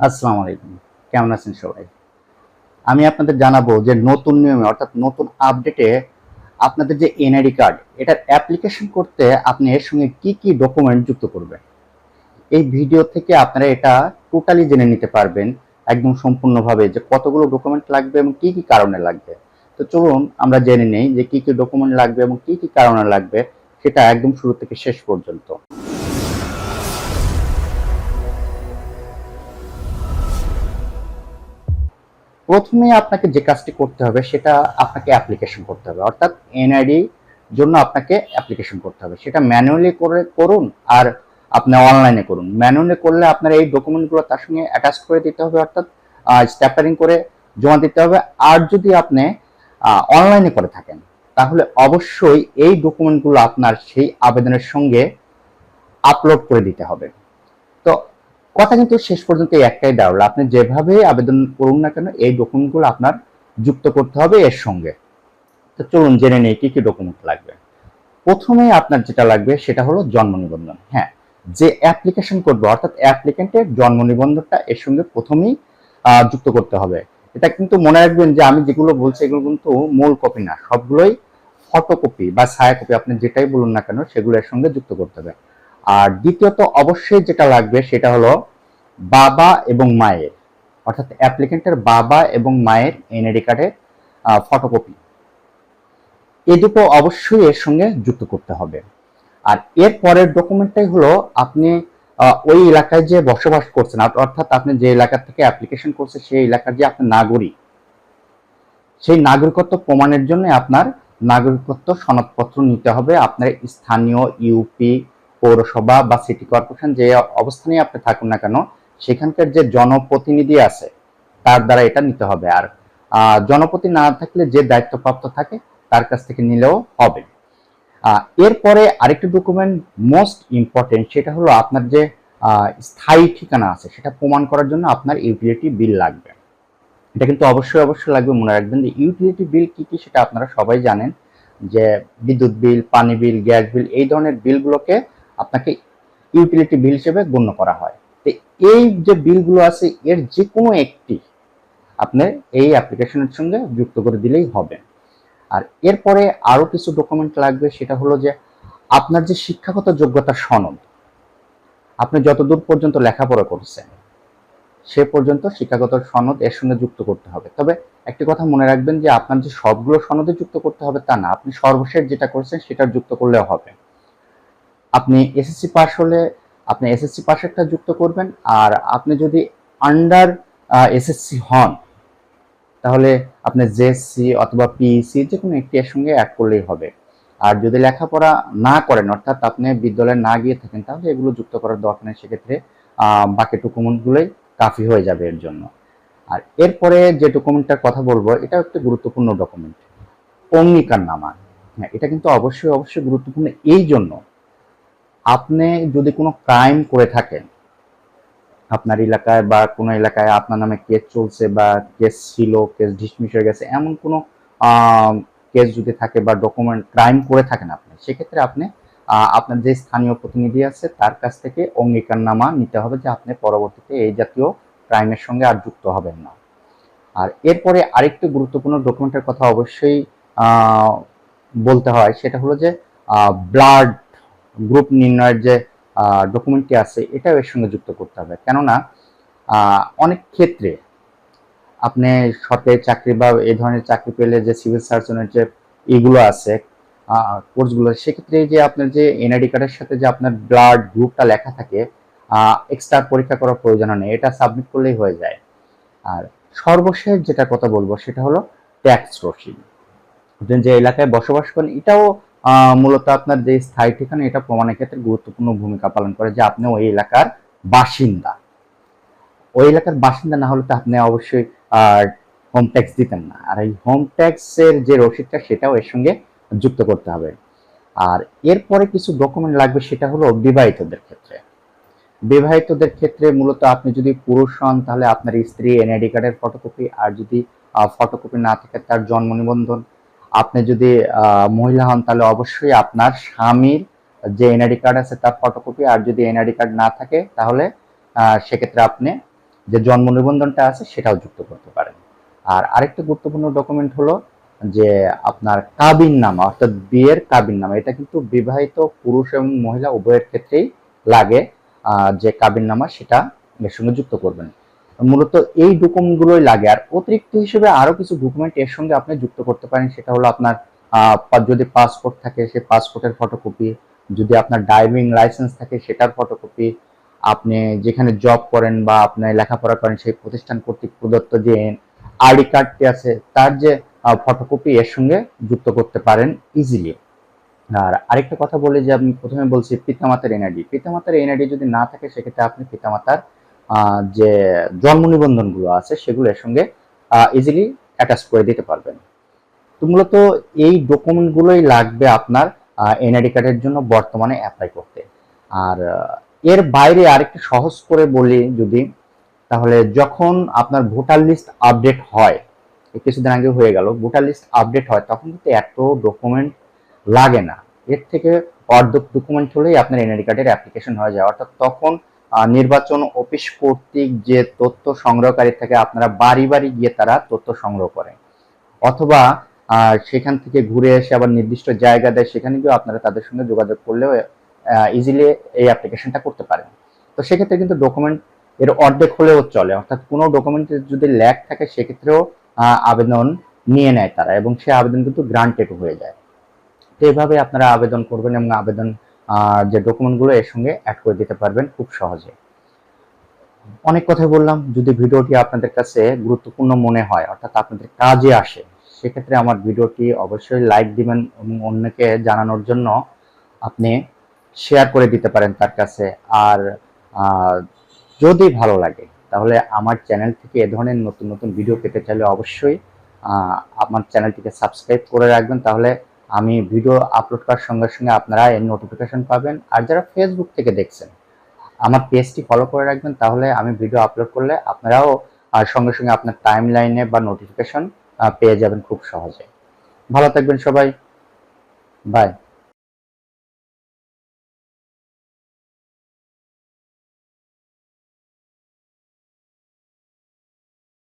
আসসালামু আলাইকুম। কেমন আছেন সবাই? আমি আপনাদের জানাব যে নতুন নিয়মে, অর্থাৎ নতুন আপডেটে আপনাদের যে এনআইডি কার্ড এটার অ্যাপ্লিকেশন করতে আপনি এর সঙ্গে কি কি ডকুমেন্ট যুক্ত করবেন? এই ভিডিও থেকে আপনারা এটা টোটালি জেনে নিতে পারবেন, একদম সম্পূর্ণভাবে যে কতগুলো ডকুমেন্ট লাগবে এবং কি কি কারণে লাগবে। তো চলুন আমরা জেনে নেই যে কি কি ডকুমেন্ট লাগবে এবং কি কি কারণে লাগবে, সেটা একদম শুরু থেকে শেষ পর্যন্ত। প্রথমে আপনাকে যে কাজটি করতে হবে, সেটা আপনাকে অ্যাপ্লিকেশন করতে হবে। অর্থাৎ এনআইডি জন্য আপনাকে অ্যাপ্লিকেশন করতে হবে। সেটা ম্যানুয়ালি করে করুন আর আপনি অনলাইনে করুন। ম্যানুয়ালি করলে আপনার এই ডকুমেন্টগুলো তার সঙ্গে অ্যাটাচ করে দিতে হবে, অর্থাৎ স্ট্যাপারিং করে জমা দিতে হবে। আর যদি আপনি অনলাইনে করে থাকেন, তাহলে অবশ্যই এই ডকুমেন্টগুলো আপনার সেই আবেদনের সঙ্গে আপলোড করে দিতে হবে। কথা কিন্তু শেষ পর্যন্ত একটাই দাঁড়াল। আপনি যেভাবে আবেদন করুন না কেন, এই ডকুমেন্টগুলো আপনার যুক্ত করতে হবে এর সঙ্গে। তো চলুন জেনে নেই কি কি ডকুমেন্ট লাগবে। প্রথমে আপনার যেটা লাগবে সেটা হলো জন্ম নিবন্ধন। হ্যাঁ যে অ্যাপ্লিকেশন করবে অর্থাৎ অ্যাপ্লিকেন্টের জন্ম নিবন্ধনটা এর সঙ্গে প্রথমেই যুক্ত করতে হবে। এটা কিন্তু মনে রাখবেন যে আমি যেগুলো বলছি এগুলো কিন্তু মূল কপি না, সবগুলোই ফটোকপি বা ছায়া কপি আপনি যেটাই বলুন না কেন, সেগুলো এর সঙ্গে যুক্ত করতে হবে। আর দ্বিতীয়ত অবশ্যই যেটা লাগবে সেটা হলো বাবা এবং মায়ের, অর্থাৎ অ্যাপ্লিকেন্টের বাবা এবং মায়ের এনআইডি কার্ডের ফটোকপি এই দুটো অবশ্যই এর সঙ্গে যুক্ত করতে হবে। আর এর পরের ডকুমেন্টটাই হলো আপনি ওই এলাকায় যে বসবাস করছেন অর্থাৎ আপনি যে এলাকা থেকে অ্যাপ্লিকেশন করছে সেই এলাকার যে আপনার নাগরিক, সেই নাগরিকত্ব প্রমাণের জন্য আপনার নাগরিকত্ব সনদপত্র নিতে হবে। আপনার স্থানীয় ইউপি পৌরসভা বা সিটি কর্পোরেশন যে অবস্থানে আপনি থাকুন না কেন সেখানকার যে জনপ্রতিনিধি আছে তার দ্বারা এটা নিতে হবে। আর আহ, জনপ্রতি না থাকলে যে দায়িত্বপ্রাপ্ত থাকে তার কাছ থেকে নিলেও হবে। এরপরে আরেকটি ডকুমেন্ট মোস্ট ইম্পর্টেন্ট সেটা হলো আপনার যে স্থায়ী ঠিকানা আছে সেটা প্রমাণ করার জন্য আপনার ইউটিলিটি বিল লাগবে। এটা কিন্তু অবশ্যই অবশ্যই লাগবে। মনে রাখবেন যে ইউটিলিটি বিল কি কি সেটা আপনারা সবাই জানেন। যে বিদ্যুৎ বিল পানি বিল গ্যাস বিল এই ধরনের বিলগুলোকে আপনাকে ইউটিলিটি বিল হিসেবে গণ্য করা হয়। তো এই যে বিলগুলো আছে, এর যে কোনো একটি আপনি এই অ্যাপ্লিকেশনের সঙ্গে যুক্ত করে দিলেই হবে। আর এরপরে আরও কিছু ডকুমেন্ট লাগবে, সেটা হলো যে আপনার যে শিক্ষাগত যোগ্যতা সনদ, আপনি যতদূর পর্যন্ত লেখাপড়া করছেন, সে পর্যন্ত শিক্ষাগত সনদ এর সঙ্গে যুক্ত করতে হবে। তবে একটি কথা মনে রাখবেন যে আপনার যে সবগুলো সনদে যুক্ত করতে হবে তা না, আপনি সর্বশেষ যেটা করছেন সেটা যুক্ত করলেও হবে। আপনি এসএসসি পাস হলে আপনি এসএসসি পাশেরটা যুক্ত করবেন, আর আপনি যদি আন্ডার এসএসসি হন, তাহলে আপনি জেএসসি অথবা পিইসি যে কোনো একটি এর সঙ্গে অ্যাড করলেই হবে। আর যদি লেখাপড়া না করেন, অর্থাৎ আপনি বিদ্যালয়ে না গিয়ে থাকেন, তাহলে এগুলো যুক্ত করার দরকার নেই, সেক্ষেত্রে বাকি ডকুমেন্টগুলোই কাফি হয়ে যাবে এর জন্য। আর এরপরে যে ডকুমেন্টটার কথা বলব এটা একটি গুরুত্বপূর্ণ ডকুমেন্ট অঙ্গীকার নামা। হ্যাঁ এটা কিন্তু অবশ্যই অবশ্যই গুরুত্বপূর্ণ এই জন্য আপনি যদি কোনো ক্রাইম করে থাকেন, আপনার এলাকায় বা কোনো এলাকায় আপনার নামে কেস চলছে বা কেস ছিল কেস ডিসমিস হয়ে গেছে, এমন কোনো কেস যদি থাকে বা ডকুমেন্ট ক্রাইম করে থাকেন আপনি, সেক্ষেত্রে আপনি আপনার যে স্থানীয় প্রতিনিধি আছে তার কাছ থেকে অঙ্গীকারনামা নিতে হবে যে আপনি পরবর্তীতে এই জাতীয় ক্রাইমের সঙ্গে আর যুক্ত হবেন না। আর এরপরে আরেকটি গুরুত্বপূর্ণ ডকুমেন্টের কথা অবশ্যই বলতে হয়, সেটা হলো যে ব্লাড গ্রুপ নির্ণয়ের যে ডকুমেন্টটি আছে, এটাও এর সঙ্গে যুক্ত করতে হবে। কেননা অনেক ক্ষেত্রে আপনি সরকারি চাকরি বা এই ধরনের চাকরি পেলে যে সিভিল সার্জনের যে এগুলো আছে কোর্সগুলো সেক্ষেত্রে যে আপনার যে এনআইডি কার্ডের সাথে যে আপনার ব্লাড গ্রুপটা লেখা থাকে এক্সট্রা পরীক্ষা করার প্রয়োজন নেই, এটা সাবমিট করলেই হয়ে যায়। আর সর্বশেষ যেটা কথা বলব, সেটা হলো ট্যাক্স রসিদ। যে এলাকায় বসবাস করেন, এটাও মূলত আপনার যে স্থায়ী ঠিকানা, এটা প্রমাণের ক্ষেত্রে গুরুত্বপূর্ণ ভূমিকা পালন করে যে আপনি ওই এলাকার বাসিন্দা। ওই এলাকার বাসিন্দা না হলে তো আপনি অবশ্যই হোম ট্যাক্স দিতেন না। আর এই হোম ট্যাক্সের যে রসিদটা, সেটাও এর সঙ্গে যুক্ত করতে হবে। আর এরপরে কিছু ডকুমেন্ট লাগবে, সেটা হলো বিবাহিতদের ক্ষেত্রে। বিবাহিতদের ক্ষেত্রে মূলত আপনি যদি পুরুষ হন, তাহলে আপনার স্ত্রী এনআইডি কার্ডের ফটোকপি আর যদি ফটোকপি না থাকে, তার জন্ম নিবন্ধন আপনি যদি মহিলা হন, তাহলে অবশ্যই আপনার স্বামীর যে এনআইডি কার্ড আছে, তার ফটোকপি আর যদি এনআইডি কার্ড না থাকে, তাহলে সেক্ষেত্রে আপনি যে জন্ম নিবন্ধনটা আছে, সেটাও যুক্ত করতে পারেন। আর আরেকটা গুরুত্বপূর্ণ ডকুমেন্ট হলো যে আপনার কাবিন নামা, অর্থাৎ বিয়ের কাবিন নামা। এটা কিন্তু বিবাহিত পুরুষ এবং মহিলা উভয়ের ক্ষেত্রেই লাগে যে কাবিন নামা, সেটা এর সঙ্গে যুক্ত করবেন। মূলত এই ডকুমেন্টগুলোই লাগে। আর অতিরিক্ত হিসেবে আরও কিছু ডকুমেন্ট এর সঙ্গে আপনি যুক্ত করতে পারেন, সেটা হলো আপনার যদি পাসপোর্ট থাকে সেই পাসপোর্টের ফটোকপি যদি আপনার ড্রাইভিং লাইসেন্স থাকে, সেটার ফটোকপি আপনি যেখানে জব করেন বা আপনি লেখাপড়া করেন, সেই প্রতিষ্ঠান কর্তৃক প্রদত্ত যে আইডি কার্ডটি আছে, তার যে ফটোকপি এর সঙ্গে যুক্ত করতে পারেন ইজিলি আর আরেকটা কথা বলি যে আমি প্রথমে বলছি পিতামাতার এনআইডি পিতামাতার এনআইডি যদি না থাকে, সেক্ষেত্রে আপনি পিতামাতার যে জন্ম নিবন্ধনগুলো আছে, সেগুলো এর সঙ্গে ইজিলি অ্যাটাচ করে দিতে পারবেন। তো মূলত এই ডকুমেন্টগুলোই লাগবে আপনার এনআইডি কার্ডের জন্য বর্তমানে অ্যাপ্লাই করতে। আর এর বাইরে আরেকটু সহজ করে বলি যদি, তাহলে যখন আপনার ভোটার লিস্ট আপডেট হয় কিছুদিন আগে হয়ে গেল, ভোটার লিস্ট আপডেট হয়, তখন কিন্তু এত ডকুমেন্ট লাগে না। এর থেকে অর্ধেক ডকুমেন্ট হলেই আপনার এনআইডি কার্ডের অ্যাপ্লিকেশন হয়ে যায়। অর্থাৎ তখন নির্বাচন অফিস কর্তৃক যে তথ্য সংগ্রহকারী থাকে, আপনারা বাড়ি বাড়ি গিয়ে তারা তথ্য সংগ্রহ করে অথবা সেখান থেকে ঘুরে এসে আবার নির্দিষ্ট জায়গা দেয়, সেখানে গিয়ে আপনারা তাদের সঙ্গে যোগাযোগ করলেও ইজিলি এই অ্যাপ্লিকেশনটা করতে পারেন। তো সেক্ষেত্রে কিন্তু ডকুমেন্ট এর অর্ধেক হলেও চলে। অর্থাৎ কোনো ডকুমেন্টের যদি ল্যাক থাকে, সেক্ষেত্রেও আবেদন নিয়ে নেয় তারা এবং সে আবেদন কিন্তু গ্রান্টেড হয়ে যায়। তো এইভাবে আপনারা আবেদন করবেন এবং আবেদন যে ডকুমেন্টগুলো এর সঙ্গে অ্যাড করে দিতে পারবেন খুব সহজে। অনেক কথা বললাম, যদি ভিডিওটি আপনাদের কাছে গুরুত্বপূর্ণ মনে হয়, অর্থাৎ আপনাদের কাজে আসে, সেক্ষেত্রে আমার ভিডিওটি অবশ্যই লাইক দিবেন এবং অন্যকে জানানোর জন্য আপনি শেয়ার করে দিতে পারেন তার কাছে। আর যদি ভালো লাগে, তাহলে আমার চ্যানেল থেকে এ ধরনের নতুন নতুন ভিডিও পেতে চাইলে অবশ্যই আমার চ্যানেলটিকে সাবস্ক্রাইব করে রাখবেন, তাহলে আমি ভিডিও আপলোড করার সঙ্গে সঙ্গে আপনারা এর নোটিফিকেশন পাবেন। আর যারা ফেসবুক থেকে দেখছেন, আমার পেজটি ফলো করে রাখবেন, তাহলে আমি ভিডিও আপলোড করলে আপনারাও, আর সঙ্গে সঙ্গে আপনার টাইম লাইনে বা নোটিফিকেশন পেয়ে যাবেন খুব সহজে। ভালো থাকবেন সবাই। বাই